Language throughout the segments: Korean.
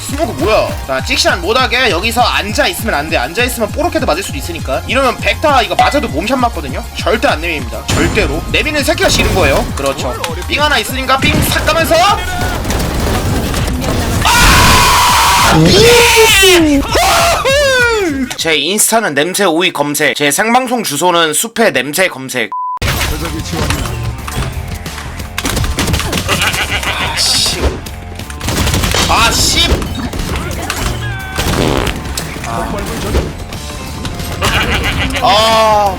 스모크 뭐야? 자, 찍시안 못하게 여기서 앉아 있으면 안 돼. 앉아 있으면 뽀록해도 맞을 수도 있으니까. 이러면 백타 이거 맞아도 몸샷 맞거든요. 절대 안 내밉니다. 절대로. 내미는 새끼가 싫은 거예요. 그렇죠. 삥 하나 있으니까 삥싹 가면서. 아! 제 인스타는 냄새 오이 검색. 제 생방송 주소는 숲의 냄새 검색. 아.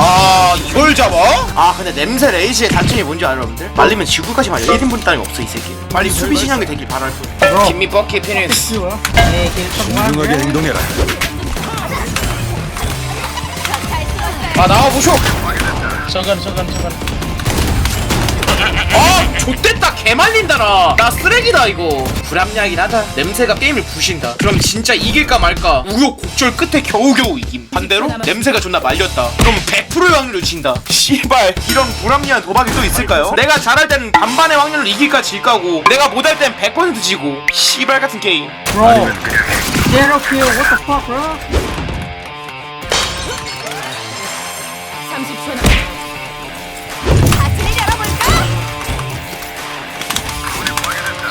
아 이걸 잡아? 아 근데 냄새 레이지의 단점이 뭔지 알아 여러분들? 말리면 지구까지 말려. 1인분 따위 없어 이 새끼. 빨리 수비 신앙이 되길 바랄 뿐 김미 버키 피니스. 훌륭하게 행동해라. 아 나와 보쇼! 저건 저건 저건 아 좆됐다. 개말린다 나. 나 쓰레기다 이거. 불합리하긴 하다. 냄새가 게임을 부신다. 그럼 진짜 이길까 말까? 우욕곡절 끝에 겨우겨우 이김. 반대로 냄새가 존나 말렸다. 그럼 100%의 확률로 진다. 씨발. 이런 불합리한 도박이 또 있을까요? 내가 잘할 땐 반반의 확률로 이길까 질까고. 내가 못할 땐 100% 지고. 씨발 같은 게임. Bro. Zero kill what the fuck bro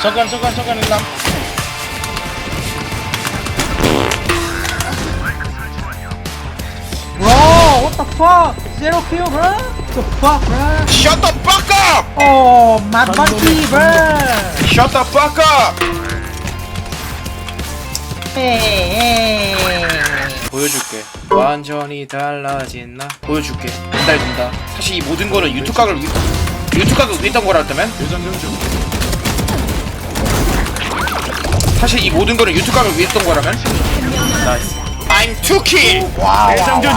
저건 저건 저건 일람 Bro what the fuck Zero kill bro What the fuck bro Shut the fuck up! Oh mad monkey bro Shut the fuck up! Hey hey 보여줄게 완전히 달라진 나 보여줄게 한달 된다 사실 이 모든 거는 유튜브 각을 위 유튜브 각을 위했던 거라면 대장전 중. 사실 이 모든 거는 유튜브 각을 위했던 거라면 나이스 I'm two kill 대장전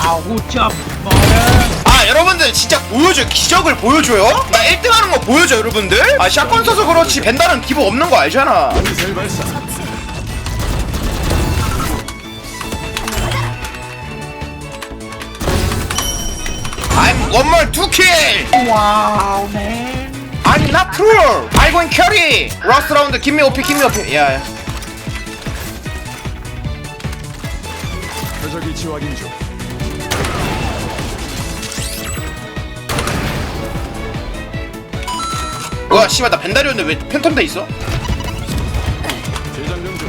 아 여러분들 진짜 보여줘 기적을 보여줘요? 나 1등 하는 거 보여줘 여러분들? 아 샷건 써서 그렇지 벤다는 기복 없는 거 알잖아. I'm one more two kill Wow man I'm not true I going carry Last round give me OP give me OP 야야 위치 확인 중. 뭐야 씨발 나 벤다리였는데 왜 팬텀 돼 있어? 대장전 중.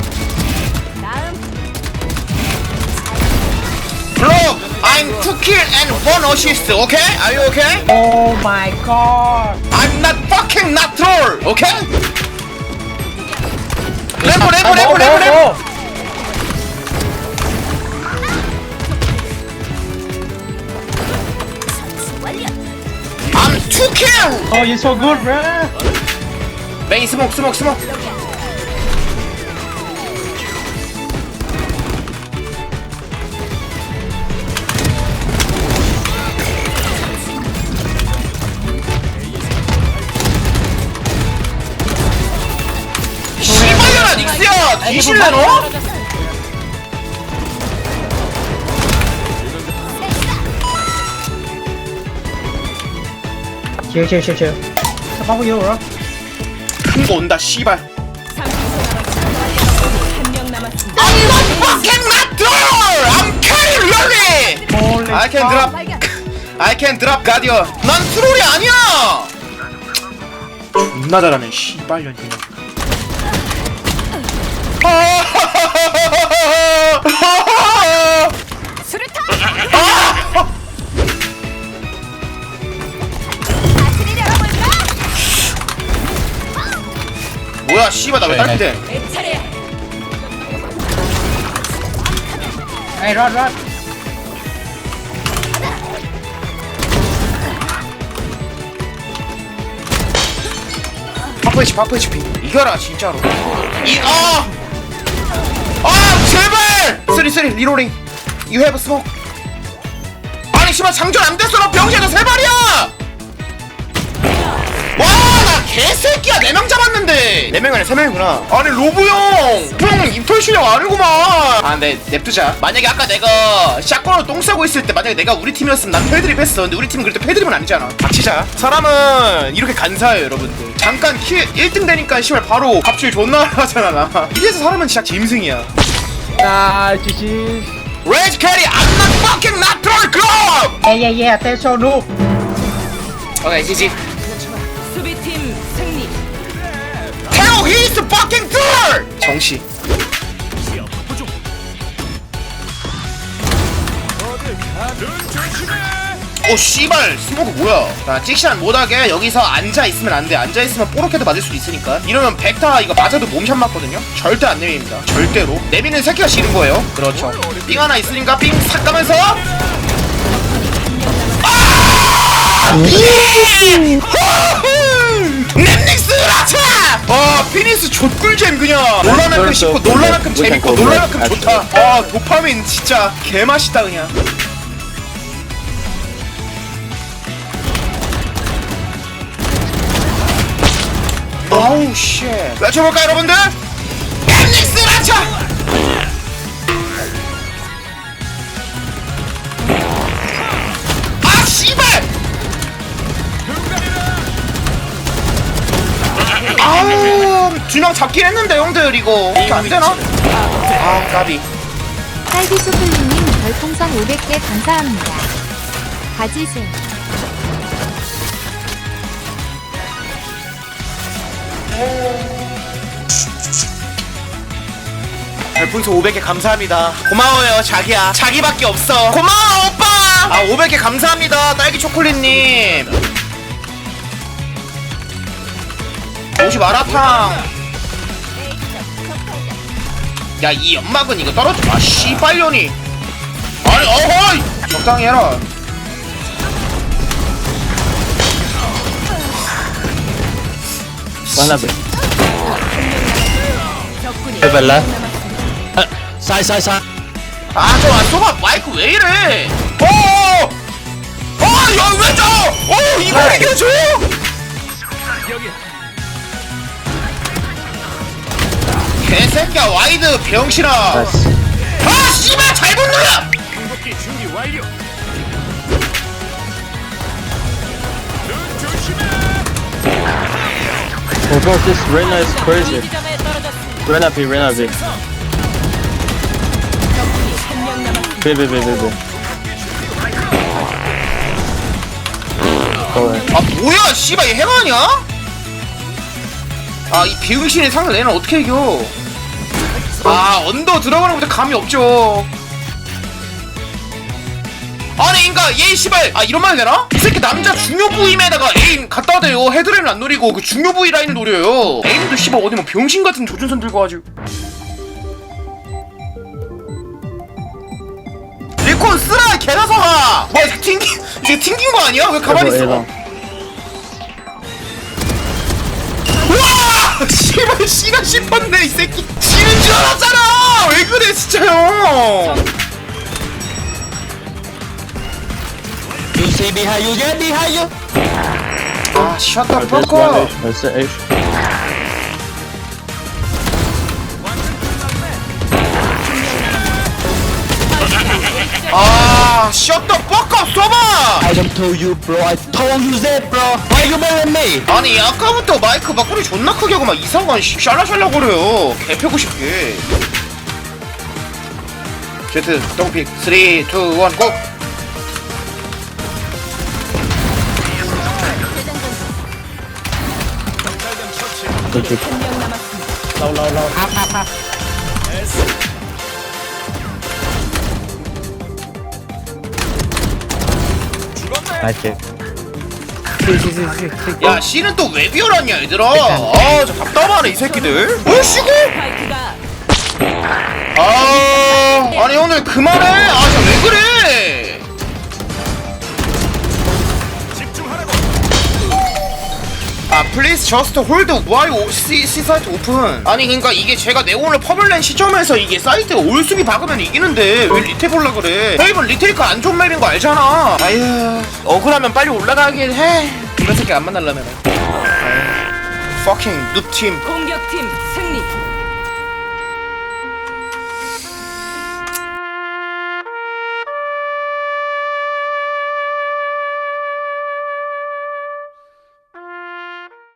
다음. Bro, I'm two kill and one assist, okay? Are you okay? Oh my god I'm not fucking not troll, okay? 램보 램보 램보 램보 Oh you're so good bro 메인 스모크 스모크 스모크 씨발려라 닉스야 뒤질래 너? Chill chill chill Sao bóc vô rồi 큰거 온다 씨발 30초 남았습니다. 한명 남았습니다. I'm not fucking not troll! I'm carry! Holy I can drop. I can drop 가디언 난 트롤이 아니야 존나 잘하네 씨발 년 그냥 수류탄. 아 뭐야 씨발 나왜 딸피 돼내 차례야. Hey run run 파프 HP 파프 HP 이겨라 진짜로. 이아 아 제발! 쓰리 쓰리 리로링. You have smoke. 아니 씨발 장전 안 됐어. 나 병신아 세 발이야! 와나 야 개새끼야. 4명 잡았는데. 4명 아니라 3명이구나. 아니 로브 형형 입털 실력 아니구만. 아 근데 냅두자. 만약에 아까 내가 샷건으로 똥 싸고 있을 때 만약에 내가 우리 팀이었으면 난 패드립 했어. 근데 우리 팀은 그래도 패드립은 아니잖아. 닥치자. 사람은 이렇게 간사해요 여러분들. 잠깐 킬 1등 되니까 씨발 바로 갑질 존나 하잖아 나. 이래서 사람은 진짜 짐승이야. 아 지지. 레지 캐리 I'm not fucking not troll club 예예예 attention no. 오케이 지지 승리. He's the fucking troll 정시. 오 씨발 스모그 뭐야? 자 찍샷 못하게 여기서 앉아있으면 안돼. 앉아있으면 뽀록해도 맞을 수도 있으니까. 이러면 백타 이거 맞아도 몸샷 맞거든요? 절대 안 내밉니다. 절대로. 내미는 새끼가 싫은 거예요. 그렇죠. 삥 하나 있으니까 삥싹 가면서. 아! 라차! 아 피니스 족꿀잼 그냥. 놀라만큼 쉽고 놀라만큼 재밌고 놀라만큼 좋다. 아 도파민 진짜 개맛있다 그냥. 어우 쉣. 외쳐볼까 여러분들? 넷닉스 라차! 두명 잡긴 했는데 형들 이거 이게 안 되나? 아 까비. 딸기 소플리님 별풍선 500개 감사합니다. 가지세. 별풍선 500개 감사합니다. 고마워요 자기야. 자기밖에 없어. 고마워 오빠! 아 500개 감사합니다 딸기 초콜릿님. 옷이 마라탕 야 이 연막은 이거 떨어져. 마 씨발년이. 아니 어허이! 적당히 해라. left. Uh, side, side, side. 아저 아, 소바 마이크 왜 이래? 어어 어야왜 저? 어 이걸 이겨줘 개새끼야 와이드 병신아 아 씨발 잘못 눌러 Oh, bro, this Reyna is crazy. 지점에 떨어졌습니다. Reyna B, Reyna B. 적군이 한명 남았습니다. B, B, B, B, B. Go in. 아 뭐야 씨발 얘 해가냐? 아 이 비응신의 상대 얘는 어떻게 이겨? 아 언더 들어가는 것도 감이 없죠. 아니 그니까 얘 씨발. 아 이런 말 되나? 이 새끼 남자 중요 부임에다가 에임 갖다 대요. 헤드라인 안 노리고 그 중요 부위 라인을 노려요. 에임도 씨발 어디 뭐 병신 같은 조준선 들고 가지고. 리콘 쓰라 개나서가. 뭐 튕긴 이제 튕긴 거 아니야? 왜 가만히 있어? 씨발 씨가 씹었네 이 새끼. 지는 줄 알았잖아! 왜 그래 진짜요? 유세비하유 예비하유. 아 쉣다 뻗고 벌써 1 아, 샷다 뻑거 써봐 I don't told you, bro. I told you that, bro. Why you mad at me? 아니 아까부터 마이크 막소리 존나 크게 하고 막 이상한 씨 샬라샬라 거려요 개펴고 싶게 제트 똥픽 3 2 1 고! Good, good. 한명 남았습니 다. Nice kick. 야 씨는 또 왜 비열하냐 얘들아? 아저 답답하네 이 새끼들. 왜 쉬고 파이크가 아 아니 오늘 그만해 아 플리즈 저스트 홀드 와이 시, 시 사이트 오픈. 아니 그니까 이게 제가 네온을 퍼블낸 시점에서 이게 사이트가 올수비 박으면 이기는데 왜 리테 볼라 그래? 헤이븐 리테이크 안 좋은 맵인 거 알잖아. 아유 억울하면 빨리 올라가긴 해. 이런 새끼 안 만날라면 fucking 눕팀 공격팀